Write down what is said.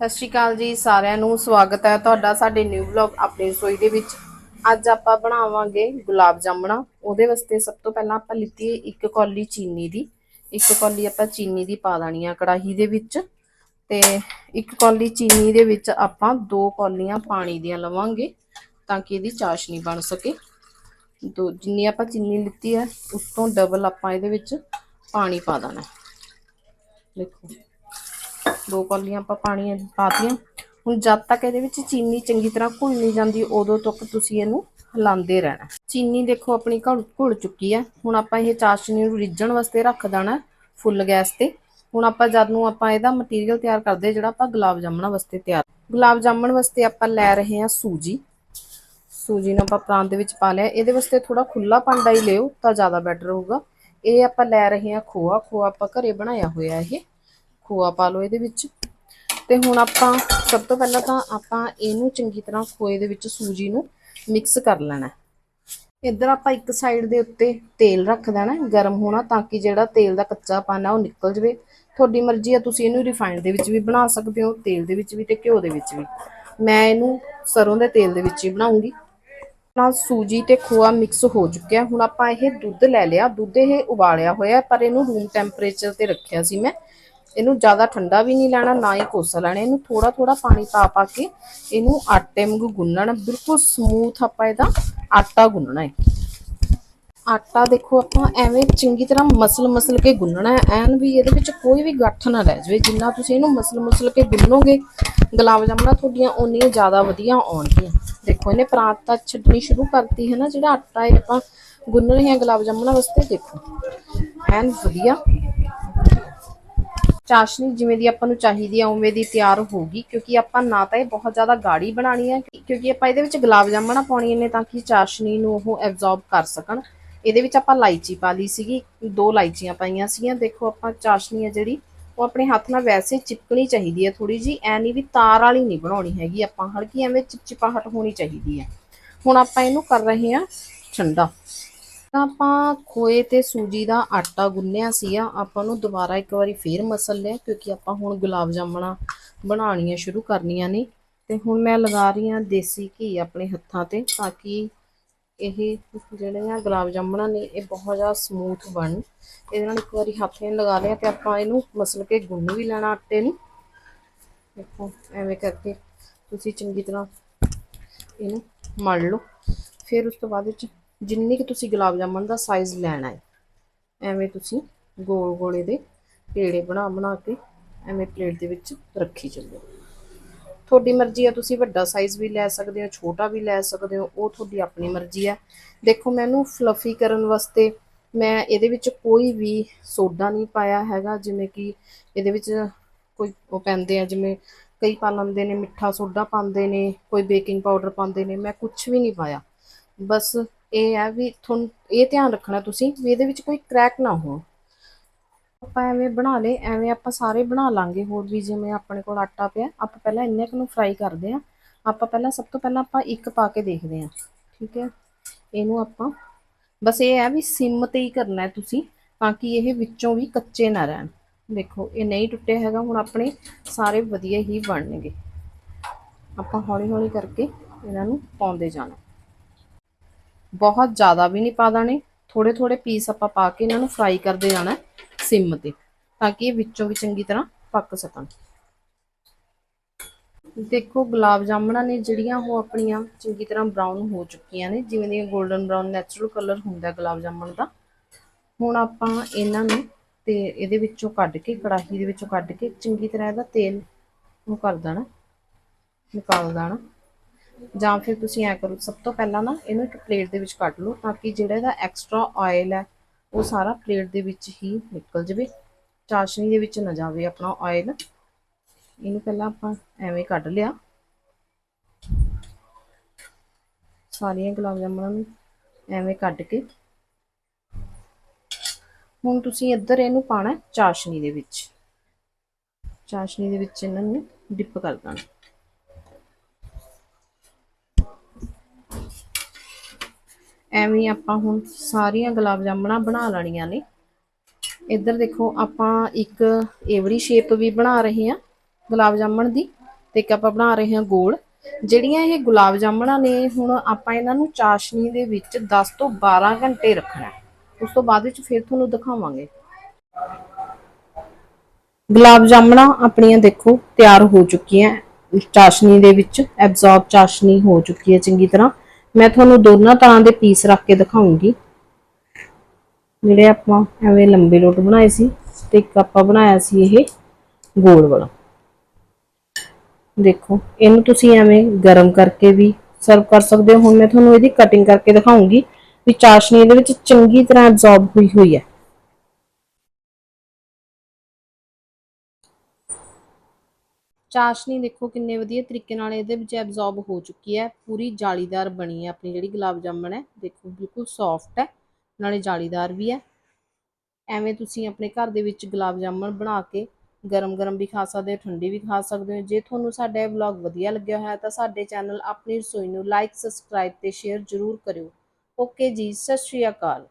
ਸਤਿ ਸ਼੍ਰੀ ਅਕਾਲ ਜੀ, ਸਾਰਿਆਂ ਨੂੰ ਸਵਾਗਤ ਹੈ ਤੁਹਾਡਾ ਸਾਡੇ ਨਿਊ ਵਲੌਗ ਆਪਣੀ ਰਸੋਈ ਦੇ ਵਿੱਚ। ਅੱਜ ਆਪਾਂ ਬਣਾਵਾਂਗੇ ਗੁਲਾਬ ਜਾਮਣਾ। ਉਹਦੇ ਵਾਸਤੇ ਸਭ ਤੋਂ ਪਹਿਲਾਂ ਆਪਾਂ ਲਿੱਤੀ ਇੱਕ ਕੌਲੀ ਚੀਨੀ ਦੀ। ਇੱਕ ਕੌਲੀ ਆਪਾਂ ਚੀਨੀ ਦੀ ਪਾ ਦੇਣੀ ਆ ਕੜਾਹੀ ਦੇ ਵਿੱਚ। ਤੇ ਇੱਕ ਕੌਲੀ ਚੀਨੀ ਦੇ ਵਿੱਚ ਆਪਾਂ ਦੋ ਕੌਲੀਆਂ ਪਾਣੀ ਦੀਆਂ ਲਵਾਂਗੇ ਤਾਂ ਕਿ ਇਹਦੀ ਚਾਸ਼ਨੀ ਬਣ ਸਕੇ। ਦੋ, ਜਿੰਨੀ ਆਪਾਂ ਚੀਨੀ ਲਿੱਤੀ ਹੈ, ਉਸ ਤੋਂ ਡਬਲ ਆਪਾਂ ਇਹਦੇ ਵਿੱਚ ਪਾਣੀ ਪਾ ਦੇਣਾ। ਦੇਖੋ। ਦੋ ਕੌਲੀਆਂ ਆਪਾਂ ਪਾਣੀ ਪਾਤੀਆਂ। ਹੁਣ ਜਦ ਤੱਕ ਇਹਦੇ ਵਿੱਚ ਚੀਨੀ ਚੰਗੀ ਤਰ੍ਹਾਂ ਘੁਲ ਨਹੀਂ ਜਾਂਦੀ, ਉਦੋਂ ਤੱਕ ਤੁਸੀਂ ਇਹਨੂੰ ਹਿਲਾਉਂਦੇ ਰਹਿਣਾ। ਚੀਨੀ ਦੇਖੋ ਆਪਣੀ ਘੁਲ ਘੁਲ ਚੁੱਕੀ ਹੈ। ਹੁਣ ਆਪਾਂ ਇਹ ਚਾਸ਼ਨੀ ਨੂੰ ਰਿੱਝਣ ਵਾਸਤੇ ਰੱਖ ਦੇਣਾ ਫੁੱਲ ਗੈਸ ਤੇ। ਹੁਣ ਆਪਾਂ ਜਦ ਨੂੰ ਆਪਾਂ ਇਹਦਾ ਮਟੀਰੀਅਲ ਤਿਆਰ ਕਰਦੇ, ਜਿਹੜਾ ਆਪਾਂ ਗੁਲਾਬ ਜਾਮਣਾ ਵਾਸਤੇ ਤਿਆਰ ਗੁਲਾਬ ਜਾਮਣ ਵਾਸਤੇ ਆਪਾਂ ਲੈ ਰਹੇ ਹਾਂ ਸੂਜੀ। ਸੂਜੀ ਨੂੰ ਆਪਾਂ ਪ੍ਰਾਂਤ ਦੇ ਵਿੱਚ ਪਾ ਲਿਆ। ਇਹਦੇ ਵਾਸਤੇ ਥੋੜਾ ਖੁੱਲਾ ਭਾਂਡਾ ਹੀ ਲਿਓ ਤਾਂ ਜ਼ਿਆਦਾ ਬੈਟਰ ਹੋਊਗਾ। ਇਹ ਆਪਾਂ ਲੈ ਰਹੇ ਹਾਂ ਖੋਆ। ਖੋਆ ਆਪਾਂ ਘਰੇ ਬਣਾਇਆ ਹੋਇਆ ਇਹ। ਖੋਆ ਪਾ ਲਓ ਇਹਦੇ ਵਿੱਚ। ਤੇ ਹੁਣ ਆਪਾਂ ਸਭ ਤੋਂ ਪਹਿਲਾਂ ਤਾਂ ਆਪਾਂ ਇਹਨੂੰ ਚੰਗੀ ਤਰ੍ਹਾਂ ਖੋਏ ਦੇ ਵਿੱਚ ਸੂਜੀ ਨੂੰ ਮਿਕਸ ਕਰ ਲੈਣਾ। ਇੱਧਰ ਆਪਾਂ ਇੱਕ ਸਾਈਡ ਦੇ ਉੱਤੇ ਤੇਲ ਰੱਖ ਦੇਣਾ ਗਰਮ ਹੋਣਾ ਤਾਂ ਕਿ ਜਿਹੜਾ ਤੇਲ ਦਾ ਕੱਚਾ ਪਾਣਾ ਉਹ ਨਿਕਲ ਜਵੇ। ਤੁਹਾਡੀ ਮਰਜ਼ੀ ਆ, ਤੁਸੀਂ ਇਹਨੂੰ ਰਿਫਾਈਨਡ ਦੇ ਵਿੱਚ ਵੀ ਬਣਾ ਸਕਦੇ ਹੋ, ਤੇਲ ਦੇ ਵਿੱਚ ਵੀ ਤੇ ਘਿਓ ਦੇ ਵਿੱਚ ਵੀ। ਮੈਂ ਇਹਨੂੰ ਸਰੋਂ ਦੇ ਤੇਲ ਦੇ ਵਿੱਚ ਹੀ ਬਣਾਉਂਗੀ। ਨਾਲ ਸੂਜੀ ਤੇ ਖੋਆ ਮਿਕਸ ਹੋ ਚੁੱਕਿਆ। ਹੁਣ ਆਪਾਂ ਇਹ ਦੁੱਧ ਲੈ ਲਿਆ। ਦੁੱਧ ਇਹ ਉਬਾਲਿਆ ਹੋਇਆ ਪਰ ਇਹਨੂੰ ਰੂਮ ਟੈਂਪਰੇਚਰ ਤੇ ਰੱਖਿਆ ਸੀ ਮੈਂ। ਇਹਨੂੰ ਜ਼ਿਆਦਾ ਠੰਡਾ ਵੀ ਨਹੀਂ ਲੈਣਾ, ਨਾ ਹੀ ਕੋਸਾ ਲੈਣਾ। ਇਹਨੂੰ ਥੋੜਾ ਥੋੜਾ ਪਾਣੀ ਪਾ ਪਾ ਕੇ ਇਹਨੂੰ ਆਟੇ ਵਾਂਗੂ ਗੁੰਨਣਾ। ਬਿਲਕੁਲ ਸਮੂਥ ਆਪਾਂ ਇਹਦਾ ਆਟਾ ਗੁੰਨਣਾ ਹੈ। ਆਟਾ ਦੇਖੋ ਆਪਾਂ ਐਵੇਂ ਚੰਗੀ ਤਰ੍ਹਾਂ ਮਸਲ ਮਸਲ ਕੇ ਗੁੰਨਣਾ ਹੈ। ਐਨ ਵੀ ਇਹਦੇ ਵਿੱਚ ਕੋਈ ਵੀ ਗੱਠ ਨਾ ਰਹਿ ਜਾਵੇ। ਜਿੰਨਾ ਤੁਸੀਂ ਇਹਨੂੰ ਮਸਲ ਮਸਲ ਕੇ ਗੁੰਨੋਗੇ, ਗੁਲਾਬ ਜਾਮਣਾ ਤੁਹਾਡੀਆਂ ਓਨੀਆਂ ਜ਼ਿਆਦਾ ਵਧੀਆ ਆਉਣਗੀਆਂ। ਦੇਖੋ ਇਹਨੇ ਪਰਾਤ ਤਾਂ ਛੱਡਣੀ ਸ਼ੁਰੂ ਕਰਤੀ ਹੈ ਨਾ। ਜਿਹੜਾ ਆਟਾ ਇਹ ਆਪਾਂ ਗੁੰਨ ਰਹੇ ਹਾਂ ਗੁਲਾਬ ਜਾਮਣਾ ਵਾਸਤੇ, ਦੇਖੋ। ਐਨ ਵਧੀਆ। ਚਾਸ਼ਨੀ ਜਿਵੇਂ ਦੀ ਆਪਾਂ ਨੂੰ ਚਾਹੀਦੀ ਆ, ਉਵੇਂ ਦੀ ਤਿਆਰ ਹੋਊਗੀ, ਕਿਉਂਕਿ ਆਪਾਂ ਨਾ ਤਾਂ ਇਹ ਬਹੁਤ ਜ਼ਿਆਦਾ ਗਾੜੀ ਬਣਾਣੀ ਹੈ ਕਿਉਂਕਿ ਆਪਾਂ ਇਹਦੇ ਵਿੱਚ ਗੁਲਾਬ ਜਾਮਣਾ ਪਾਉਣੀਆਂ ਨੇ ਤਾਂ ਕਿ ਚਾਸ਼ਨੀ ਨੂੰ ਉਹ ਐਬਜ਼ੌਰਬ ਕਰ ਸਕਣ। ਇਹਦੇ ਵਿੱਚ ਆਪਾਂ ਇਲਾਇਚੀ ਪਾ ਲਈ ਸੀਗੀ, ਦੋ ਇਲਾਇਚੀਆਂ ਪਾਈਆਂ ਸੀਗੀਆਂ। ਦੇਖੋ ਆਪਾਂ ਚਾਸ਼ਨੀ ਆ ਜਿਹੜੀ, ਉਹ ਆਪਣੇ ਹੱਥ ਨਾਲ ਵੈਸੇ ਚਿਪਕਣੀ ਚਾਹੀਦੀ ਹੈ ਥੋੜੀ ਜੀ ਐ ਨਹੀਂ ਵੀ ਤਾਰ ਵਾਲੀ ਨਹੀਂ ਬਣਾਉਣੀ ਹੈਗੀ ਆਪਾਂ, ਹਲਕੀ ਐਵੇਂ ਚਿਪਚਿਪਾਹਟ ਹੋਣੀ ਚਾਹੀਦੀ ਹੈ ਹੁਣ ਆਪਾਂ ਇਹਨੂੰ ਕਰ ਰਹੇ ਹਾਂ ਠੰਡਾ। ਆਪਾਂ ਖੋਏ ਤੇ ਸੂਜੀ ਦਾ ਆਟਾ ਗੁੰਨਿਆ ਸੀਗਾ, ਆਪਾਂ ਨੂੰ ਦੁਬਾਰਾ ਇੱਕ ਵਾਰੀ ਫੇਰ ਮਸਲ ਲਿਆ, ਕਿਉਂਕਿ ਆਪਾਂ ਹੁਣ ਗੁਲਾਬ ਜਾਮਣਾ ਬਣਾਉਣੀਆਂ ਸ਼ੁਰੂ ਕਰਨੀਆਂ ਨੇ। ਤੇ ਹੁਣ ਮੈਂ ਲਗਾ ਰਹੀ ਹਾਂ ਦੇਸੀ ਘੀ ਆਪਣੇ ਹੱਥਾਂ ਤੇ, ਤਾਂ ਕਿ ਇਹ ਜਿਹੜੇ ਆ ਗੁਲਾਬ ਜਾਮਣਾ ਨੇ, ਇਹ ਬਹੁਤ ਜ਼ਿਆਦਾ ਸਮੂਥ ਬਣ। ਇਹਦੇ ਨਾਲ ਇੱਕ ਵਾਰੀ ਹੱਥ ਨੇ ਲਗਾ ਲਿਆ ਤੇ ਆਪਾਂ ਇਹਨੂੰ ਮਸਲ ਕੇ ਗੁੰਨ ਵੀ ਲੈਣਾ ਆਟੇ ਨੂੰ। ਦੇਖੋ, ਐਵੇਂ ਕਰਕੇ ਤੁਸੀਂ ਚੰਗੀ ਤਰ੍ਹਾਂ ਇਹਨੂੰ ਮਲ ਲਓ। ਫਿਰ ਉਸ ਤੋਂ ਬਾਅਦ ਵਿੱਚ ਜਿੰਨੀ ਕਿ ਤੁਸੀਂ ਗੁਲਾਬ ਜਾਮਣ ਦਾ ਸਾਈਜ਼ ਲੈਣਾ ਹੈ, ਐਵੇਂ ਤੁਸੀਂ ਗੋਲ ਗੋਲੇ ਦੇ ਪੇੜੇ ਬਣਾ ਬਣਾ ਕੇ ਐਵੇਂ ਪਲੇਟ ਦੇ ਵਿੱਚ ਰੱਖੀ ਚੱਲੋ ਤੁਹਾਡੀ ਮਰਜ਼ੀ ਆ ਤੁਸੀਂ ਵੱਡਾ ਸਾਈਜ਼ ਵੀ ਲੈ ਸਕਦੇ ਹੋ, ਛੋਟਾ ਵੀ ਲੈ ਸਕਦੇ ਹੋ, ਉਹ ਤੁਹਾਡੀ ਆਪਣੀ ਮਰਜ਼ੀ ਹੈ। ਦੇਖੋ ਮੈਨੂੰ ਫਲਫੀ ਕਰਨ ਵਾਸਤੇ ਮੈਂ ਇਹਦੇ ਵਿੱਚ ਕੋਈ ਵੀ ਸੋਡਾ ਨਹੀਂ ਪਾਇਆ ਹੈਗਾ, ਜਿਵੇਂ ਕਿ ਇਹਦੇ ਵਿੱਚ ਕੋਈ ਉਹ ਪੈਂਦੇ ਆ, ਜਿਵੇਂ ਕਈ ਪਾ ਲੈਂਦੇ ਨੇ, ਮਿੱਠਾ ਸੋਡਾ ਪਾਉਂਦੇ ਨੇ, ਕੋਈ ਬੇਕਿੰਗ ਪਾਊਡਰ ਪਾਉਂਦੇ ਨੇ, ਮੈਂ ਕੁਝ ਵੀ ਨਹੀਂ ਪਾਇਆ। ਬਸ ਇਹ ਹੈ ਵੀ ਤੁਹਾਨੂੰ ਇਹ ਧਿਆਨ ਰੱਖਣਾ ਤੁਸੀਂ ਵੀ ਇਹਦੇ ਵਿੱਚ ਕੋਈ ਕ੍ਰੈਕ ਨਾ ਹੋਣ। ਆਪਾਂ ਐਵੇਂ ਬਣਾ ਲੇ ਐਵੇਂ ਆਪਾਂ ਸਾਰੇ ਬਣਾ ਲਾਂਗੇ। ਹੋਰ ਵੀ ਜਿਵੇਂ ਆਪਣੇ ਕੋਲ ਆਟਾ ਪਿਆ, ਆਪਾਂ ਪਹਿਲਾਂ ਇੰਨੇ ਕੁ ਨੂੰ ਫਰਾਈ ਕਰਦੇ ਆ ਆਪਾਂ ਪਹਿਲਾਂ ਸਭ ਤੋਂ ਪਹਿਲਾਂ ਆਪਾਂ ਇੱਕ ਪਾ ਕੇ ਦੇਖਦੇ ਆ ਠੀਕ ਹੈ? ਇਹਨੂੰ ਆਪਾਂ, ਬਸ ਇਹ ਹੈ ਵੀ ਸਿਮ ਤੇ ਹੀ ਕਰਨਾ ਹੈ ਤੁਸੀਂ, ਤਾਂ ਕਿ ਇਹ ਵਿੱਚੋਂ ਵੀ ਕੱਚੇ ਨਾ ਰਹਿਣ। ਦੇਖੋ, ਇਹ ਨਹੀਂ ਟੁੱਟਿਆ ਹੈਗਾ, ਹੁਣ ਆਪਣੇ ਸਾਰੇ ਵਧੀਆ ਹੀ ਬਣਨਗੇ। ਆਪਾਂ ਹੌਲੀ ਹੌਲੀ ਕਰਕੇ ਇਹਨਾਂ ਨੂੰ ਪਾਉਂਦੇ ਜਾਣਾ। ਬਹੁਤ ਜ਼ਿਆਦਾ ਵੀ ਨਹੀਂ ਪਾ ਦੇਣੇ। ਥੋੜੇ ਥੋੜੇ ਪੀਸ ਆਪਾਂ ਪਾ ਕੇ ਇਹਨਾਂ ਨੂੰ ਫਰਾਈ ਕਰਦੇ ਜਾਣਾ ਸਿਮ ਤੇ, ਤਾਂ ਕਿ ਇਹ ਵਿੱਚੋਂ ਵੀ ਚੰਗੀ ਤਰ੍ਹਾਂ ਪੱਕ ਸਕਣ। ਦੇਖੋ, ਗੁਲਾਬ ਜਾਮਣਾ ਨੇ ਜਿਹੜੀਆਂ ਉਹ ਆਪਣੀਆਂ ਚੰਗੀ ਤਰ੍ਹਾਂ ਬਰਾਊਨ ਹੋ ਚੁੱਕੀਆਂ ਨੇ, ਜਿਵੇਂ ਦੀ 골ਡਨ ਬਰਾਊਨ ਨੈਚੁਰਲ ਕਲਰ ਹੁੰਦਾ ਗੁਲਾਬ ਜਾਮਣ ਦਾ। ਹੁਣ ਆਪਾਂ ਇਹਨਾਂ ਨੂੰ ਤੇ ਇਹਦੇ ਵਿੱਚੋਂ ਕੱਢ ਕੇ, ਕੜਾਹੀ ਦੇ ਵਿੱਚੋਂ ਕੱਢ ਕੇ ਚੰਗੀ ਤਰ੍ਹਾਂ ਇਹਦਾ ਤੇਲ ਉਹ ਕਰ ਦੇਣਾ, ਨਿਕਾਲ ਦੇਣਾ। ਜਾਂ ਫਿਰ ਤੁਸੀਂ ਐ ਕਰੋ, ਸਭ ਤੋਂ ਪਹਿਲਾਂ ਨਾ ਇਹਨੂੰ ਇੱਕ ਪਲੇਟ ਦੇ ਵਿੱਚ ਕੱਢ ਲਓ ਤਾਂ ਕਿ ਜਿਹੜਾ ਇਹਦਾ ਐਕਸਟਰਾ ਆਇਲ ਹੈ, ਉਹ ਸਾਰਾ ਪਲੇਟ ਦੇ ਵਿੱਚ ਹੀ ਨਿਕਲ ਜਾਵੇ। ਚਾਸ਼ਨੀ ਦੇ ਵਿੱਚ ਨਾ ਜਾਵੇ ਆਪਣਾ ਆਇਲ ਇਹਨੂੰ ਪਹਿਲਾਂ ਆਪਾਂ ਐਵੇਂ ਕੱਢ ਲਿਆ। ਸਾਰੀਆਂ ਗੁਲਾਬ ਜਾਮਣਾਂ ਨੂੰ ਐਵੇਂ ਕੱਢ ਕੇ। ਹੁਣ ਤੁਸੀਂ ਇੱਧਰ ਇਹਨੂੰ ਪਾਣਾ ਚਾਸ਼ਨੀ ਦੇ ਵਿੱਚ। ਚਾਸ਼ਨੀ ਦੇ ਵਿੱਚ ਇਹਨਾਂ ਨੂੰ ਡਿਪ ਕਰ ਦੇਣਾ। ਐਵੇਂ ਹੀ ਆਪਾਂ ਹੁਣ ਸਾਰੀਆਂ ਗੁਲਾਬ ਜਾਮਣਾ ਬਣਾ ਲੈਣੀਆਂ ਨੇ। ਇੱਧਰ ਦੇਖੋ ਆਪਾਂ ਇੱਕ ਏਵੜੀ ਸ਼ੇਪ ਵੀ ਬਣਾ ਰਹੇ ਹਾਂ ਗੁਲਾਬ ਜਾਮਣ ਦੀ ਤੇ ਇੱਕ ਆਪਾਂ ਬਣਾ ਰਹੇ ਹਾਂ ਗੋਲ। ਜਿਹੜੀਆਂ ਇਹ ਗੁਲਾਬ ਜਾਮਣਾ ਨੇ ਹੁਣ ਆਪਾਂ ਇਹਨਾਂ ਨੂੰ ਚਾਸ਼ਨੀ ਦੇ ਵਿੱਚ 10 ਤੋਂ 12 ਘੰਟੇ ਰੱਖਣਾ। ਉਸ ਤੋਂ ਬਾਅਦ ਵਿੱਚ ਫਿਰ ਤੁਹਾਨੂੰ ਦਿਖਾਵਾਂਗੇ। ਗੁਲਾਬ ਜਾਮਣਾ ਆਪਣੀਆਂ ਦੇਖੋ ਤਿਆਰ ਹੋ ਚੁੱਕੀਆਂ। ਚਾਸ਼ਨੀ ਦੇ ਵਿੱਚ ਐਬਜ਼ੌਰਬ ਚਾਸ਼ਨੀ ਹੋ ਚੁੱਕੀ ਹੈ ਚੰਗੀ ਤਰ੍ਹਾਂ। ਮੈਂ ਤੁਹਾਨੂੰ ਦੋਨਾਂ ਤਰ੍ਹਾਂ ਦੇ ਪੀਸ ਰੱਖ ਕੇ ਦਿਖਾਉਂਗੀ। ਜਿਹੜੇ ਆਪਾਂ ਐਵੇਂ ਲੰਬੇ ਲੋਟ ਬਣਾਏ ਸੀ ਤੇ ਇੱਕ ਆਪਾਂ ਬਣਾਇਆ ਸੀ ਇਹ ਗੋਲ ਵਾਲਾ। ਦੇਖੋ, ਇਹਨੂੰ ਤੁਸੀਂ ਐਵੇਂ ਗਰਮ ਕਰਕੇ ਵੀ ਸਰਵ ਕਰ ਸਕਦੇ ਹੋ। ਹੁਣ ਮੈਂ ਤੁਹਾਨੂੰ ਇਹਦੀ ਕਟਿੰਗ ਕਰਕੇ ਦਿਖਾਉਂਗੀ ਵੀ ਚਾਸ਼ਨੀ ਇਹਦੇ ਵਿੱਚ ਚੰਗੀ ਤਰ੍ਹਾਂ ਐਬਜ਼ੌਰਬ ਹੋਈ ਹੋਈ ਹੈ। ਚਾਸ਼ਨੀ ਦੇਖੋ ਕਿੰਨੇ ਵਧੀਆ ਤਰੀਕੇ ਨਾਲ ਇਹਦੇ ਵਿੱਚ ਐਬਜ਼ੌਰਬ ਹੋ ਚੁੱਕੀ ਹੈ, ਪੂਰੀ ਜਾਲੀਦਾਰ ਬਣੀ ਹੈ ਆਪਣੀ ਜਿਹੜੀ ਗੁਲਾਬ ਜਾਮਣ ਹੈ, ਦੇਖੋ ਬਿਲਕੁਲ ਸੌਫਟ ਹੈ, ਨਾਲੇ ਜਾਲੀਦਾਰ ਵੀ ਹੈ। ਐਵੇਂ ਤੁਸੀਂ ਆਪਣੇ ਘਰ ਦੇ ਵਿੱਚ ਗੁਲਾਬ ਜਾਮਣ ਬਣਾ ਕੇ ਗਰਮ ਗਰਮ ਵੀ ਖਾ ਸਕਦੇ ਹੋ, ਠੰਡੀ ਵੀ ਖਾ ਸਕਦੇ ਹੋ। ਜੇ ਤੁਹਾਨੂੰ ਸਾਡਾ ਇਹ ਵਲੌਗ ਵਧੀਆ ਲੱਗਿਆ ਹੋਇਆ ਤਾਂ ਸਾਡੇ ਚੈਨਲ ਆਪਣੀ ਰਸੋਈ ਨੂੰ ਲਾਈਕ ਸਬਸਕ੍ਰਾਈਬ ਤੇ ਸ਼ੇਅਰ ਜ਼ਰੂਰ ਕਰਿਓ। ਓਕੇ ਜੀ, ਸਤਿ ਸ਼੍ਰੀ ਅਕਾਲ।